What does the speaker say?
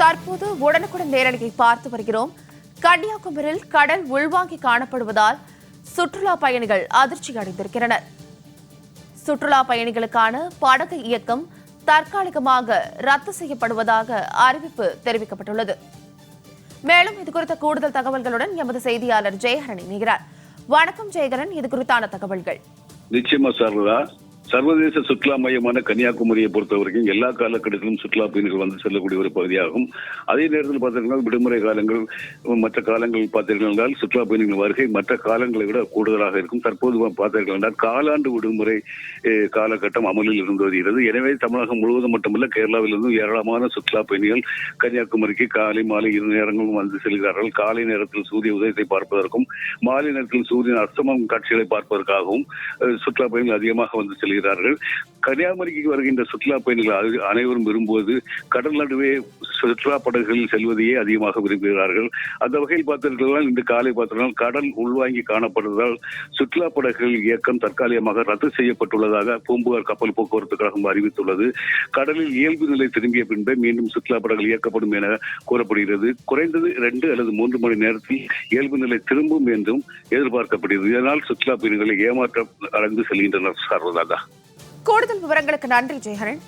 தற்போது உடனுக்குடன் நேரடியை பார்த்து வருகிறோம். கன்னியாகுமரியில் கடல் உள்வாங்கி காணப்படுவதால் சுற்றுலா பயணிகள் அதிர்ச்சி அடைந்திருக்கிறனர் சுற்றுலா பயணிகளுக்கான படகு இயக்கம் தற்காலிகமாக ரத்து செய்யப்படுவதாக அறிவிப்பு தெரிவிக்கப்பட்டுள்ளது. மேலும் இது குறித்த கூடுதல் தகவல்களுடன் எமது செய்தியாளர் ஜெயஹரன் இணைகிறார். வணக்கம் ஜெயகரன் இது குறித்தான தகவல்கள். நிச்சயமா சார்லா சர்வதேச சுற்றுலா மையமான கன்னியாகுமரியை பொறுத்த வரைக்கும் எல்லா காலக்கட்டத்திலும் சுற்றுலா பயணிகள் வந்து செல்லக்கூடிய ஒரு பகுதியாகும். அதே நேரத்தில் பார்த்தீங்கன்னா விடுமுறை காலங்கள் மற்ற காலங்கள் பார்த்தீர்கள் என்றால் சுற்றுலா பயணிகள் வருகை மற்ற காலங்களை விட கூடுதலாக இருக்கும். தற்போது பார்த்தீர்கள் என்றால் காலாண்டு விடுமுறை காலகட்டம் அமலில் இருந்து வருகிறது. எனவே தமிழகம் முழுவதும் மட்டுமல்ல கேரளாவிலிருந்து ஏராளமான சுற்றுலா பயணிகள் கன்னியாகுமரிக்கு காலை மாலை இரு நேரங்களும் வந்து செல்கிறார்கள். காலை நேரத்தில் சூரிய உதயத்தை பார்ப்பதற்கும் மாலை நேரத்தில் சூரியன் அஸ்தமம் காட்சிகளை பார்ப்பதற்காகவும் சுற்றுலா பயணிகள் அதிகமாக வந்து செல்கிறார்கள். வருகிறார்கள் கன்னியாகுமரிக்கு வருகின்ற சுற்றுலா பயணிகள் அனைவரும் விரும்புவது கடல் நடுவே சுற்றுலா படகுகளில் செல்வதையே அதிகமாக விரும்புகிறார்கள். அந்த வகையில் பார்த்தீர்கள் இன்று காலை பார்த்தீர்கள் கடல் உள்வாங்கி காணப்படுவதால் சுற்றுலா படகுகள் இயக்கம் தற்காலிகமாக ரத்து செய்யப்பட்டுள்ளதாக பூம்புகார் கப்பல் போக்குவரத்து கழகம் அறிவித்துள்ளது. கடலில் இயல்பு நிலை திரும்பிய பின்பே மீண்டும் சுற்றுலா படகுகள் இயக்கப்படும் என கூறப்படுகிறது. குறைந்தது இரண்டு அல்லது மூன்று மணி நேரத்தில் இயல்பு நிலை திரும்பும் என்றும் எதிர்பார்க்கப்படுகிறது. இதனால் சுற்றுலா பயணிகளை ஏமாற்றம் அடைந்து செல்கின்றனர் சார்வதாக கூடுதல் விவரங்களுக்கு நன்றி ஜெயஹரன்.